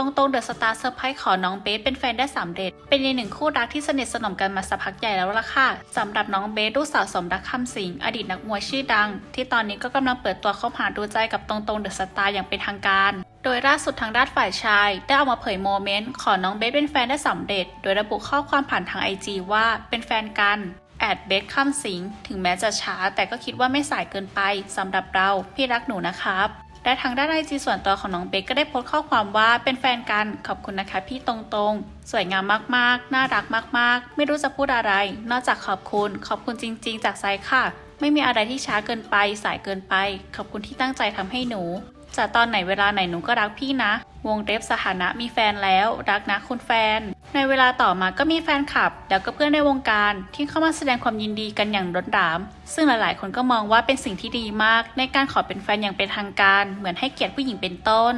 ตรงตรงเดอะสตาร์เซอร์ไพรส์ขอน้องเบสเป็นแฟนได้สำเร็จ เป็นอีกหนึ่งคู่รักที่สนิทสนมกันมาสักพักใหญ่แล้วล่ะค่ะสำหรับน้องเบสลูกสาวสมรักคำสิง อดีตนักมวยชื่อดัง ที่ตอนนี้ก็กำลังเปิดตัวคบหาดูใจกับตรงตรงเดอะสตาร์อย่างเป็นทางการโดยล่าสุดทางด้านฝ่ายชาย ได้ออกมาเผยโมเมนต์ขอน้องเบสเป็นแฟนได้สำเร็จ โดยระบุข้อความผ่านทางไอจีว่าเป็นแฟนกันแอดเบสคำสิง ถึงแม้จะช้าแต่ก็คิดว่าไม่สายเกินไปสำหรับเรา พี่รักหนูนะครับ และทางด้านไอจีส่วนตัวของน้องเบคก็ได้โพสต์ข้อความว่าเป็นแฟนกันขอบคุณนะคะพี่ตรงๆ สวยงามมากๆ น่ารักมากๆ ไม่รู้จะพูดอะไร นอกจากขอบคุณ ขอบคุณจริง ๆ จากใจค่ะ ไม่มีอะไรที่ช้าเกินไป สายเกินไป ขอบคุณที่ตั้งใจทำให้หนูจะตอนไหนเวลาไหนหนูก็รักพี่นะ วงเล็บสถานะมีแฟนแล้ว รักนะคุณแฟน ในเวลาต่อมาก็มีแฟนคลับ แล้วก็เพื่อนในวงการที่เข้ามาแสดงความยินดีกันอย่างร้นราม ซึ่งหลายๆ คนก็มองว่าเป็นสิ่งที่ดีมาก ในการขอเป็นแฟนอย่างเป็นทางการ เหมือนให้เกียรติผู้หญิงเป็นต้น